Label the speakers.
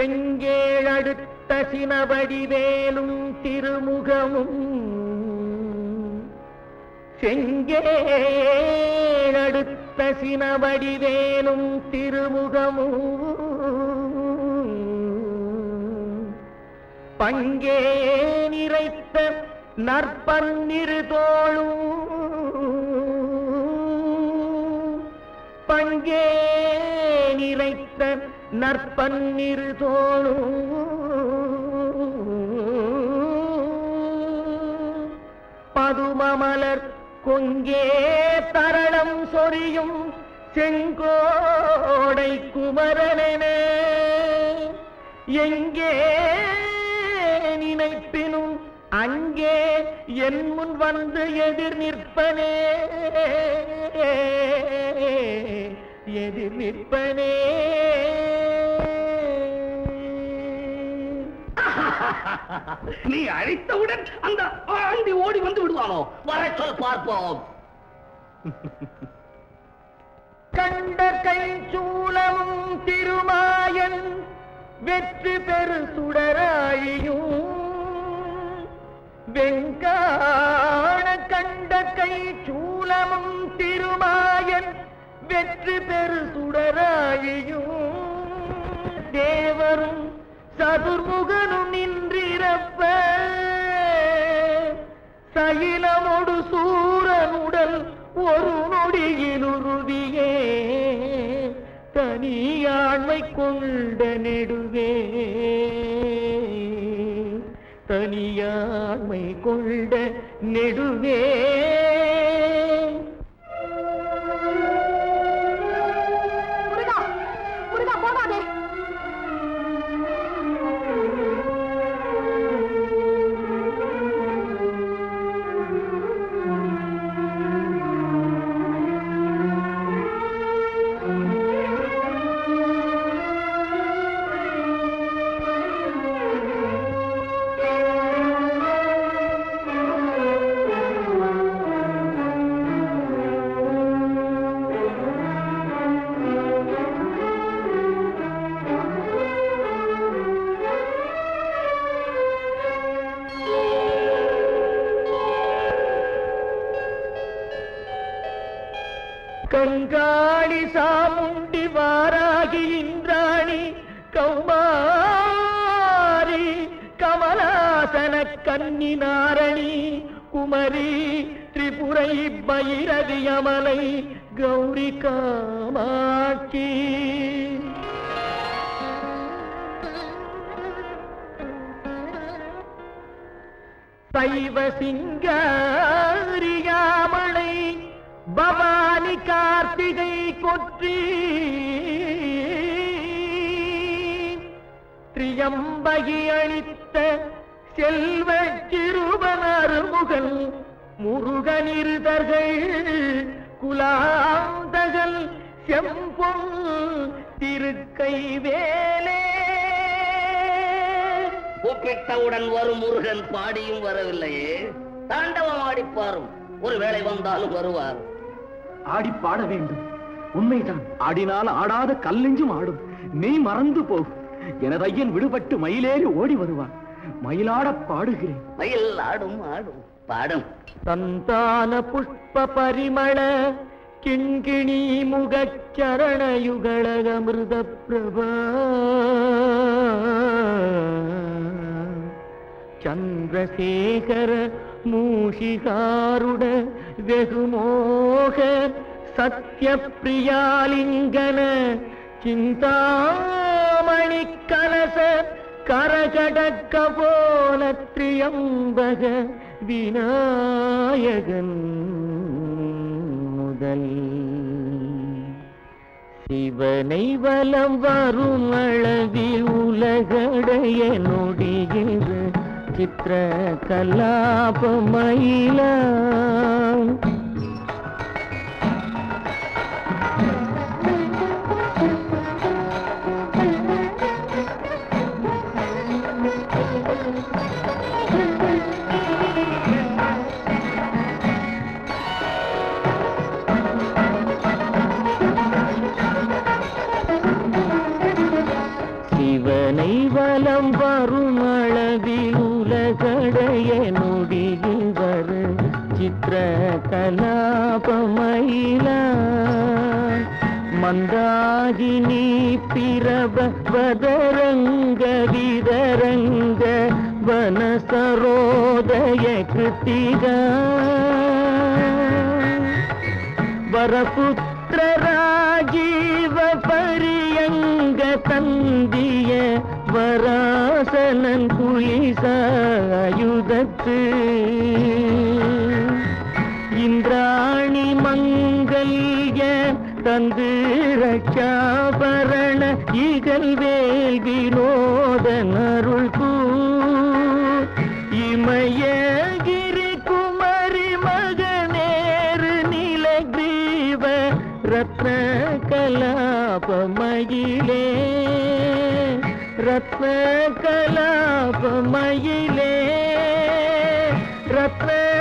Speaker 1: செங்கேழடுத்த சினவடிவேலும் திருமுகமும் செங்கேழடுத்த சினவடிவேலும் திருமுகமும். பங்கே நிறைத்த நற்பன்னிருதோளும். பங்கே நற்பன்னிரு தோணும் பதுமமலர் கொங்கே தரளம் சொரியும் செங்கோடை குமரனே. எங்கே நினைப்பினும் அங்கே என் முன் வந்து எதிர் நிற்பனே. எதிர் நிற்பனே.
Speaker 2: நீ அழைத்தவுடன் அந்த ஆண்டி ஓடி வந்து விடுவானோ? வர சொல் பார்ப்போம்.
Speaker 1: கண்ட கை சூளமும் திருமாயன் வெற்றி பெரு சுடராயும் வெங்கான கண்ட கை சூளமும் திருமாயன் வெற்றி பெரு சுடராயும் தேவரும் சதுர்முகனு நின்றிருப்ப. சகிலமொடு சூரனுடல் ஒரு நொடியில் தனியாண்மை கொண்ட நெடுவே. தனியாண்மை கொண்ட நெடுவே. கங்காளி சாமுண்டி வாராகி இந்திராணி கௌமாரி கமலாசன கன்னி நாரணி குமரி திரிபுரை பயிரதி அமலை கௌரி காமாட்சி. சைவ சிங்க கார்த்திகை கொற்றி. திரியம்பகி அளித்த செல்வ சிறுவனருமுகல் முருகனிருதர்கள் குலாந்தகள் செம்பொன் திருக்கை வேலே
Speaker 2: கூப்பிட்டவுடன் வரும் முருகன் பாடியும் வரவில்லையே. தாண்டவம் ஆடிப்பாரும். ஒருவேளை வந்தாலும் வருவார்.
Speaker 3: ஆடி பாட வேண்டும். உண்மைதான். ஆடினால் ஆடாத கல்லெஞ்சும் ஆடும். நீ மறந்து போகு எனது ஐயன் விடுபட்டு மயிலேறி ஓடி வருவான். மயிலாடப் பாடுகிறேன்.
Speaker 2: மயில் ஆடும் ஆடும். பாடும்.
Speaker 1: சந்தான புஷ்ப பரிமள கிண்கிணி முகச்சரணயுகளமிருத பிரபா. சந்திரசேகர மூஷிகாருட வெகுமோக சத்ய பிரியாலிங்கன சிந்தாமணி கலச கரகடக்க போல திரியம்பக விநாயகன் முதல். சிவனை வலம் வரும் அளவில் உலகடைய நொடிகிறது சித்திர கலாபமயிலாம் சிவனை வலம் வரும் அளவிலும் உலகடைய நொடியில் சித்திர கலாபமயிலா மந்தாகினி பிரப வதரங்க விதரங்க வனசரோதய கிருத்திகா. வரபுத்திர ராஜீவ பரியங்க தந்திய வராசனன் குயிசாயுதத்து இந்திராணி மங்கல்ய தந்து ரட்சாபரண இகழ்வேல் வினோதன் அருள் கூ. இமயகிரி குமரி மகனேறு நிலகிரீவ ரத்ன கலாபமயிலே ரத்ன கலாபமயிலே रत्न